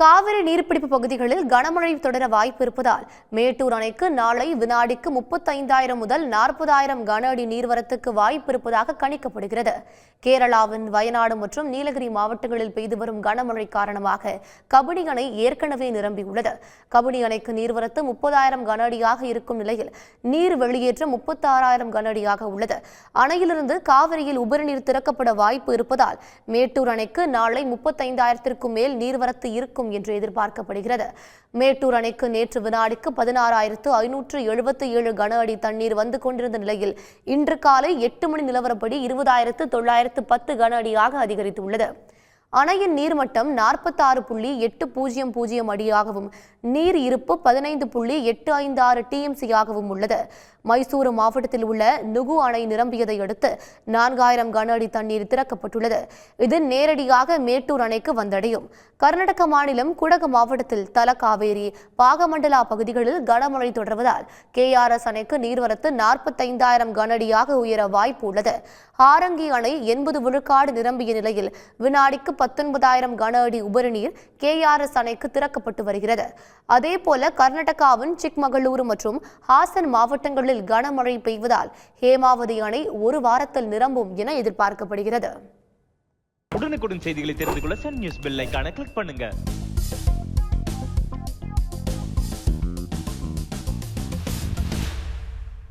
காவிரி நீர்பிடிப்பு பகுதிகளில் கனமழை தொடர வாய்ப்பு இருப்பதால் மேட்டூர் அணைக்கு நாளை வினாடிக்கு முப்பத்தைந்தாயிரம் முதல் நாற்பதாயிரம் கன அடி நீர்வரத்துக்கு வாய்ப்பு இருப்பதாக கணிக்கப்படுகிறது. கேரளாவின் வயநாடு மற்றும் நீலகிரி மாவட்டங்களில் பெய்து வரும் கனமழை காரணமாக கபினி அணை ஏற்கனவே நிரம்பியுள்ளது. கபினி அணைக்கு நீர்வரத்து முப்பதாயிரம் கன அடியாக இருக்கும் நிலையில் நீர் வெளியேற்றம் முப்பத்தாறாயிரம் கன அடியாக உள்ளது. அணையிலிருந்து காவிரியில் உபரிநீர் திறக்கப்பட வாய்ப்பு இருப்பதால் மேட்டூர் அணைக்கு நாளை முப்பத்தைந்தாயிரத்திற்கும் மேல் நீர்வரத்து இருக்கும் என்று எதிர்பார்க்கப்படுகிறது. மேட்டூர் அணைக்கு நேற்று வினாடிக்கு பதினாறாயிரத்து ஐநூற்று எழுபத்தி ஏழு கன அடி தண்ணீர் வந்து கொண்டிருந்த நிலையில் இன்று காலை எட்டு மணி நிலவரப்படி இருபதாயிரத்து தொள்ளாயிரத்து பத்து கன அடியாக அதிகரித்துள்ளது. அணையின் நீர்மட்டம் நாற்பத்தாறு புள்ளி எட்டு பூஜ்ஜியம் பூஜ்ஜியம் அடியாகவும் நீர் இருப்பு பதினைந்து புள்ளி எட்டு ஐந்து ஆறு டிஎம்சியாகவும் உள்ளது. மைசூரு மாவட்டத்தில் உள்ள நுகு அணை நிரம்பியதை அடுத்து நான்காயிரம் கன அடி தண்ணீர் திறக்கப்பட்டுள்ளது. இது நேரடியாக மேட்டூர் அணைக்கு வந்தடையும். கர்நாடக மாநிலம் குடகு மாவட்டத்தில் தலகாவேரி பாகமண்டலா பகுதிகளில் கனமழை தொடர்வதால் கேஆர்எஸ் அணைக்கு நீர்வரத்து நாற்பத்தைந்தாயிரம் கனஅடியாக உயர வாய்ப்பு உள்ளது. ஆரங்கி அணை எண்பது விழுக்காடு நிரம்பிய நிலையில் வினாடிக்கு பத்தொன்பதாயிரம் கன அடி உபரிநீர் கேஆர்எஸ் அணைக்கு திறக்கப்பட்டு வருகிறது. அதேபோல கர்நாடகாவின் சிக்மகளூரு மற்றும் ஹாசன் மாவட்டங்களில் கனமழை பெய்வதால் ஹேமாவதி அணை ஒரு வாரத்தில் நிரம்பும் என எதிர்பார்க்கப்படுகிறது. உடனுக்குடன் செய்திகளை தெரிந்து கொள்ள சன் நியூஸ் பெல் ஐக்கான கிளிக் பண்ணுங்க.